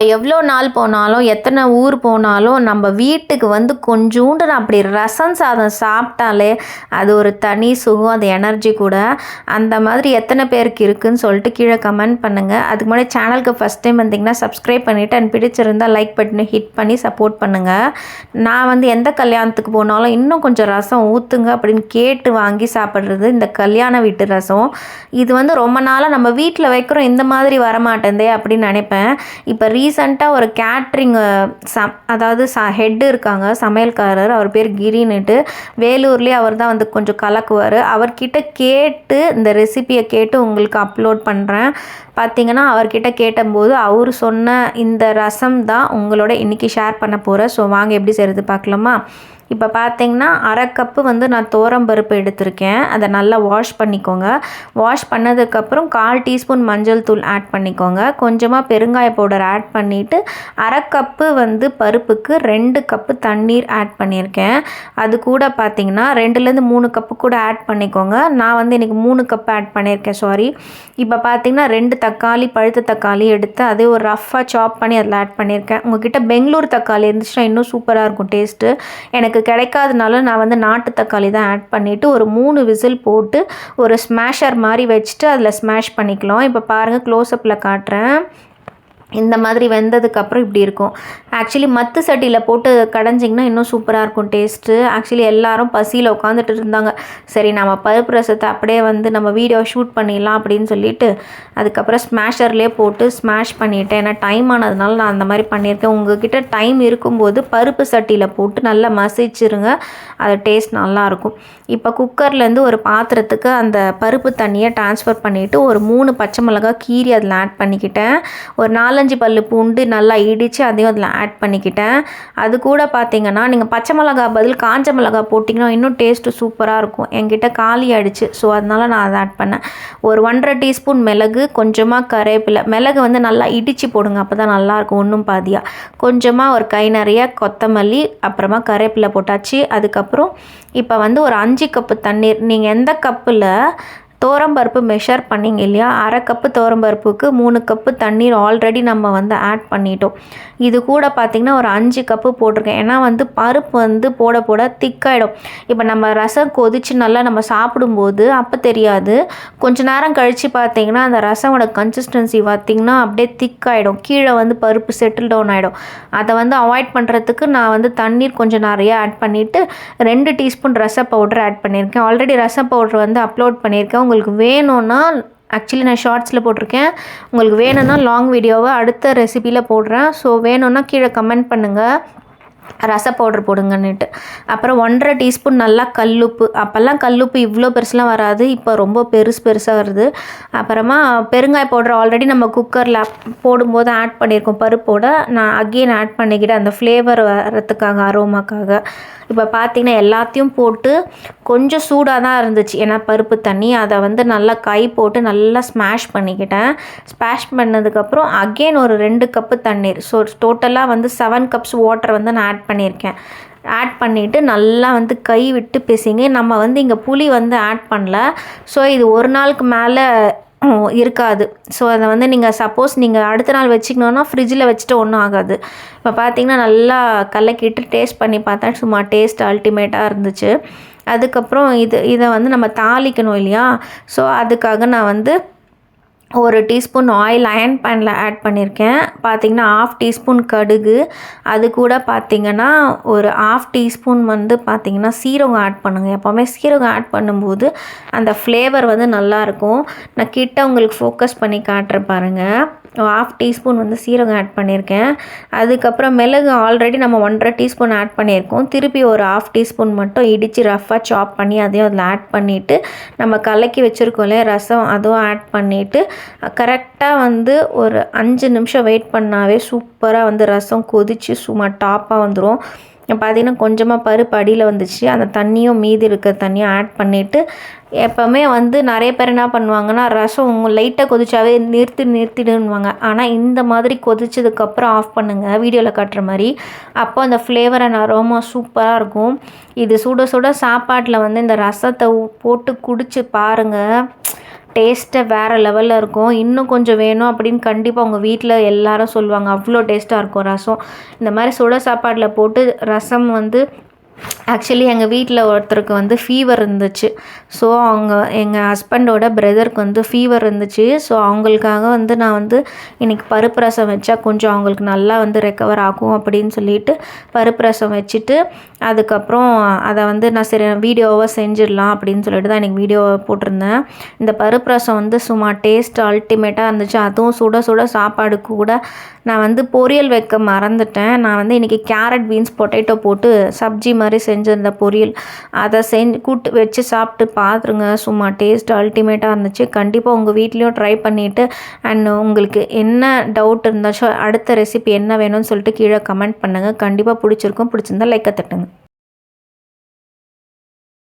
எவ்வளோ நாள் போனாலும் எத்தனை ஊர் போனாலும் நம்ம வீட்டுக்கு வந்து கொஞ்சோண்டு நான் அப்படி ரசம் சாதம் சாப்பிட்டாலே அது ஒரு தனி சுகம் அது எனர்ஜி கூட. அந்த மாதிரி எத்தனை பேருக்கு இருக்குன்னு சொல்லிட்டு கீழே கமெண்ட் பண்ணுங்கள் அதுக்கு முன்னாடி சேனலுக்கு ஃபஸ்ட் டைம் வந்தீங்கன்னா சப்ஸ்கிரைப் பண்ணிவிட்டு அண்ட் பிடிச்சிருந்தால் லைக் பட்டனை ஹிட் பண்ணி சப்போர்ட் பண்ணுங்கள் நான் வந்து எந்த கல்யாணத்துக்கு போனாலும் இன்னும் கொஞ்சம் ரசம் ஊற்றுங்க அப்படின்னு கேட்டு வாங்கி சாப்பிட்றது இந்த கல்யாண வீட்டு ரசம். இது வந்து ரொம்ப நாளாக நம்ம வீட்டில் வைக்கிறோம் இந்த மாதிரி வரமாட்டேந்தே அப்படின்னு நினைப்பேன். இப்போ ரீ ரீசண்டாக ஒரு கேட்ரிங் சம் அதாவது ச ஹெட்டு இருக்காங்க சமையல்காரர். அவர் பேர் கிரின்னுட்டு. வேலூர்லேயே அவர் தான் வந்து கொஞ்சம் கலக்குவார். அவர்கிட்ட கேட்டு இந்த ரெசிபியை கேட்டு உங்களுக்கு அப்லோட் பண்ணுறேன் பார்த்தீங்கன்னா அவர்கிட்ட கேட்டபோது அவர் சொன்ன இந்த ரசம் தான் உங்களோட இன்றைக்கி ஷேர் பண்ண போகிறேன் ஸோ வாங்க எப்படி செய்கிறது பார்க்கலாமா இப்போ பார்த்தீங்கன்னா அரை கப்பு வந்து நான் பருப்பு எடுத்திருக்கேன். அதை நல்லா வாஷ் பண்ணிக்கோங்க. வாஷ் பண்ணதுக்கப்புறம் கால் டீஸ்பூன் மஞ்சள் தூள் ஆட் பண்ணிக்கோங்க. கொஞ்சமாக பெருங்காய பவுடர் ஆட் பண்ணிவிட்டு அரை கப்பு வந்து பருப்புக்கு ரெண்டு கப்பு தண்ணீர் ஆட் பண்ணியிருக்கேன். அது கூட பார்த்தீங்கன்னா ரெண்டுலேருந்து மூணு கப்பு கூட ஆட் பண்ணிக்கோங்க. நான் வந்து இன்றைக்கி மூணு கப்பு ஆட் பண்ணியிருக்கேன். சாரி இப்போ பார்த்தீங்கன்னா ரெண்டு தக்காளி பழுத்த தக்காளி எடுத்து அதே ஒரு ரஃப்பாக சாப் பண்ணி அதில் ஆட் பண்ணியிருக்கேன். உங்ககிட்ட பெங்களூர் தக்காளி இருந்துச்சுன்னா இன்னும் சூப்பராக இருக்கும் டேஸ்ட்டு எனக்கு கிடைக்காதனால நான் வந்து நாட்டு தக்காளி தான் ஆட் பண்ணிவிட்டு ஒரு மூணு விசில் போட்டு ஒரு ஸ்மாஷர் மாதிரி வச்சுட்டு அதில் ஸ்மாஷ் பண்ணிக்கலாம். இப்போ பாருங்கள் க்ளோஸ்அப்பில் காட்டுறேன். இந்த மாதிரி வெந்ததுக்கப்புறம் இப்படி இருக்கும். ஆக்சுவலி மத்து சட்டியில் போட்டு கடைஞ்சிங்கன்னா இன்னும் சூப்பராக இருக்கும் டேஸ்ட்டு ஆக்சுவலி எல்லாரும் பசியில் உட்காந்துட்டு இருந்தாங்க. சரி நம்ம பருப்பு ரசத்தை அப்படியே வந்து நம்ம வீடியோ ஷூட் பண்ணிடலாம் அப்படின்னு சொல்லிட்டு அதுக்கப்புறம் ஸ்மாஷர்லேயே போட்டு ஸ்மாஷ் பண்ணிட்டேன். ஏன்னா டைம் ஆனதுனால நான் அந்த மாதிரி பண்ணியிருக்கேன். உங்ககிட்ட டைம் இருக்கும்போது பருப்பு சட்டியில் போட்டு நல்லா மசிச்சிருங்க. அது டேஸ்ட் நல்லாயிருக்கும் இப்போ குக்கர்லேருந்து ஒரு பாத்திரத்துக்கு அந்த பருப்பு தண்ணியை ட்ரான்ஸ்ஃபர் பண்ணிவிட்டு ஒரு மூணு பச்சை மிளகாய் கீரி அதில் ஆட் பண்ணிக்கிட்டேன். ஒரு நாலஞ்சு பல் பூண்டு நல்லா இடித்து அதையும் அதில் ஆட் பண்ணிக்கிட்டேன். அது கூட பார்த்தீங்கன்னா நீங்கள் பச்சை மிளகா பதில் காஞ்ச மிளகா போட்டிங்கன்னா இன்னும் டேஸ்ட்டு சூப்பராக இருக்கும். என்கிட்ட காலி ஆகிடுச்சு ஸோ அதனால் நான் அதை ஆட் பண்ணேன். ஒரு ஒன்றரை டீஸ்பூன் மிளகு கொஞ்சமாக கருவேப்பிலை. மிளகு வந்து நல்லா இடித்து போடுங்க அப்போ தான் நல்லாயிருக்கும் ஒன்றும் பாதியாக கொஞ்சமாக ஒரு கை நிறைய கொத்தமல்லி அப்புறமா கருவேப்பிலை போட்டாச்சு. அதுக்கப்புறம் இப்போ வந்து ஒரு அஞ்சு கப்பு தண்ணீர். நீங்கள் எந்த கப்பில் பருப்பு மெஷர் பண்ணிங்க இல்லையா? அரை கப்பு பருப்புக்கு மூணு கப்பு தண்ணீர் ஆல்ரெடி நம்ம வந்து ஆட் பண்ணிட்டோம். இது கூட பார்த்திங்கன்னா ஒரு அஞ்சு கப்பு போட்டிருக்கேன். ஏன்னா வந்து பருப்பு வந்து போட போட திக்காயிடும். இப்போ நம்ம ரசம் கொதிச்சு நல்லா நம்ம சாப்பிடும்போது அப்போ தெரியாது. கொஞ்ச நேரம் கழித்து பார்த்தீங்கன்னா அந்த ரசமோட கன்சிஸ்டன்சி பார்த்திங்கன்னா அப்படியே திக்காயிடும். கீழே வந்து பருப்பு செட்டில் டவுன் ஆகிடும் அதை வந்து அவாய்ட் பண்ணுறதுக்கு நான் வந்து தண்ணீர் கொஞ்சம் நிறையா ஆட் பண்ணிவிட்டு ரெண்டு டீஸ்பூன் ரச பவுடர் ஆட் பண்ணியிருக்கேன். ஆல்ரெடி ரச பவுடர் வந்து அப்லோட் பண்ணியிருக்கேன். உங்களுக்கு வேணும்னா ஆக்சுவலி நான் ஷார்ட்ஸில் போட்டிருக்கேன். உங்களுக்கு வேணும்னா லாங் வீடியோவை அடுத்த ரெசிபியில் போடுறேன். ஸோ வேணும்னா கீழே கமெண்ட் பண்ணுங்கள் ரச பவுடர் போடுங்கன்னுட்டு. அப்புறம் ஒன்றரை டீஸ்பூன் நல்லா கல்லுப்பு. அப்போல்லாம் கல்லுப்பு இவ்வளோ பெருசுலாம் வராது. இப்போ ரொம்ப பெருசு பெருசாக வருது. அப்புறமா பெருங்காய பவுடர் ஆல்ரெடி நம்ம குக்கரில் போடும்போது ஆட் பண்ணியிருக்கோம் பருப்போட. நான் அகெயின் ஆட் பண்ணிக்கிட்டேன் அந்த ஃப்ளேவர் வரத்துக்காக அரோமாக்காக இப்போ பார்த்திங்கன்னா எல்லாத்தையும் போட்டு கொஞ்சம் சூடாக தான் இருந்துச்சு. ஏன்னா பருப்பு தண்ணி அதை வந்து நல்லா கை போட்டு நல்லா ஸ்மாஷ் பண்ணிக்கிட்டேன். ஸ்மாஷ் பண்ணதுக்கப்புறம் அகெயின் ஒரு ரெண்டு கப்பு தண்ணீர். ஸோ டோட்டலாக வந்து செவன் கப்ஸ் வாட்டர் வந்து நான் ஆட் பண்ணியிருக்கேன். ஆட் பண்ணிவிட்டு நல்லா வந்து கை விட்டு பேசிங்க. நம்ம வந்து இங்கே புளி வந்து ஆட் பண்ணல. ஸோ இது ஒரு நாளுக்கு மேலே இருக்காது. ஸோ அதை வந்து நீங்கள் சப்போஸ் நீங்கள் அடுத்த நாள் வச்சுக்கணுன்னா ஃப்ரிட்ஜில் வச்சுட்டு ஒன்றும் ஆகாது. இப்போ பார்த்தீங்கன்னா நல்லா கலக்கிட்டு டேஸ்ட் பண்ணி பார்த்தா சும்மா டேஸ்ட் அல்டிமேட்டாக இருந்துச்சு. அதுக்கப்புறம் இது இதை வந்து நம்ம தாளிக்கணும் இல்லையா? ஸோ அதுக்காக நான் வந்து ஒரு டீஸ்பூன் ஆயில் அயன் பேனில் ஆட் பண்ணியிருக்கேன் பார்த்திங்கன்னா ஆஃப் டீஸ்பூன் கடுகு. அது கூட பார்த்திங்கன்னா ஒரு ஆஃப் டீஸ்பூன் வந்து பார்த்திங்கன்னா சீரகம் ஆட் பண்ணுங்கள் எப்போவுமே சீரகம் ஆட் பண்ணும்போது அந்த ஃப்ளேவர் வந்து நல்லாயிருக்கும் நான் கிட்ட உங்களுக்கு ஃபோக்கஸ் பண்ணி காட்டுறேன் பாருங்கள் ஆஃப் டீஸ்பூன் வந்து சீரகம் ஆட் பண்ணியிருக்கேன். அதுக்கப்புறம் மிளகு ஆல்ரெடி நம்ம ஒன்றரை டீஸ்பூன் ஆட் பண்ணியிருக்கோம். திருப்பி ஒரு ஆஃப் டீஸ்பூன் மட்டும் இடித்து ரஃப்பாக சாப் பண்ணி அதையும் அதில் ஆட் பண்ணிவிட்டு நம்ம கலக்கி வச்சுருக்கோம்ல ரசம் அதுவும் ஆட் பண்ணிவிட்டு கரெக்டாக வந்து ஒரு அஞ்சு நிமிஷம் வெயிட் பண்ணாவே சூப்பராக வந்து ரசம் கொதித்து சும்மா டாப்பாக வந்துடும் பார்த்திங்கன்னா கொஞ்சமாக பருப்பு அடியில் வந்துச்சு. அந்த தண்ணியும் மீதி இருக்கிற தண்ணியும் ஆட் பண்ணிவிட்டு எப்போவுமே வந்து நிறைய பேர் என்ன பண்ணுவாங்கன்னா ரசம் உங்கள் லைட்டாக கொதிச்சாவே நிறுத்தி நிறுத்திடுன்னுவாங்க. ஆனால் இந்த மாதிரி கொதிச்சதுக்கப்புறம் ஆஃப் பண்ணுங்கள் வீடியோவில் காட்டுற மாதிரி. அப்போ அந்த ஃப்ளேவர் அண்ட் அரோமா சூப்பராக இருக்கும். இது சுட சுட சாப்பாட்டில் வந்து இந்த ரசத்தை போட்டு குடிச்சு பாருங்கள் டேஸ்ட்டை வேறு லெவலில் இருக்கும். இன்னும் கொஞ்சம் வேணும் அப்படின்னு கண்டிப்பாக உங்கள் வீட்டில் எல்லாரும் சொல்லுவாங்க. அவ்வளோ டேஸ்ட்டாக இருக்கும் ரசம். இந்த மாதிரி சுட சாப்பாட்டில் போட்டு ரசம் வந்து ஆக்சுவலி எங்கள் வீட்டில் ஒருத்தருக்கு வந்து ஃபீவர் இருந்துச்சு. ஸோ அவங்க எங்கள் ஹஸ்பண்டோட பிரதருக்கு வந்து ஃபீவர் இருந்துச்சு. ஸோ அவங்களுக்காக வந்து நான் வந்து இன்றைக்கி பருப்பு ரசம் வச்சா கொஞ்சம் அவங்களுக்கு நல்லா வந்து ரெக்கவர் ஆகும் அப்படின்னு சொல்லிட்டு பருப்பு ரசம் வச்சுட்டு அதுக்கப்புறம் அதை வந்து நான் சரி வீடியோவாக செஞ்சிடலாம் அப்படின்னு சொல்லிட்டு தான் இன்றைக்கி வீடியோ போட்டிருந்தேன். இந்த பருப்பு ரசம் வந்து சும்மா டேஸ்ட் அல்டிமேட்டாக இருந்துச்சு. அதுவும் சுட சுட சாப்பாடு கூட நான் வந்து பொரியல் வைக்க மறந்துட்டேன். நான் வந்து இன்றைக்கி கேரட் பீன்ஸ் பொட்டேட்டோ போட்டு சப்ஜி மாதிரி செஞ்சிருந்த பொரியல். அதை செஞ்சு கூட்டு வச்சு சாப்பிட்டு பார்த்துருங்க சும்மா டேஸ்ட் அல்டிமேட்டாக இருந்துச்சு. கண்டிப்பாக உங்கள் வீட்லேயும் ட்ரை பண்ணிவிட்டு அண்ட் உங்களுக்கு என்ன டவுட் இருந்தாச்சோ அடுத்த ரெசிபி என்ன வேணும்னு சொல்லிட்டு கீழே கமெண்ட் பண்ணுங்கள் கண்டிப்பாக பிடிச்சிருக்கும். பிடிச்சிருந்தா லைக்கை தட்டுங்க.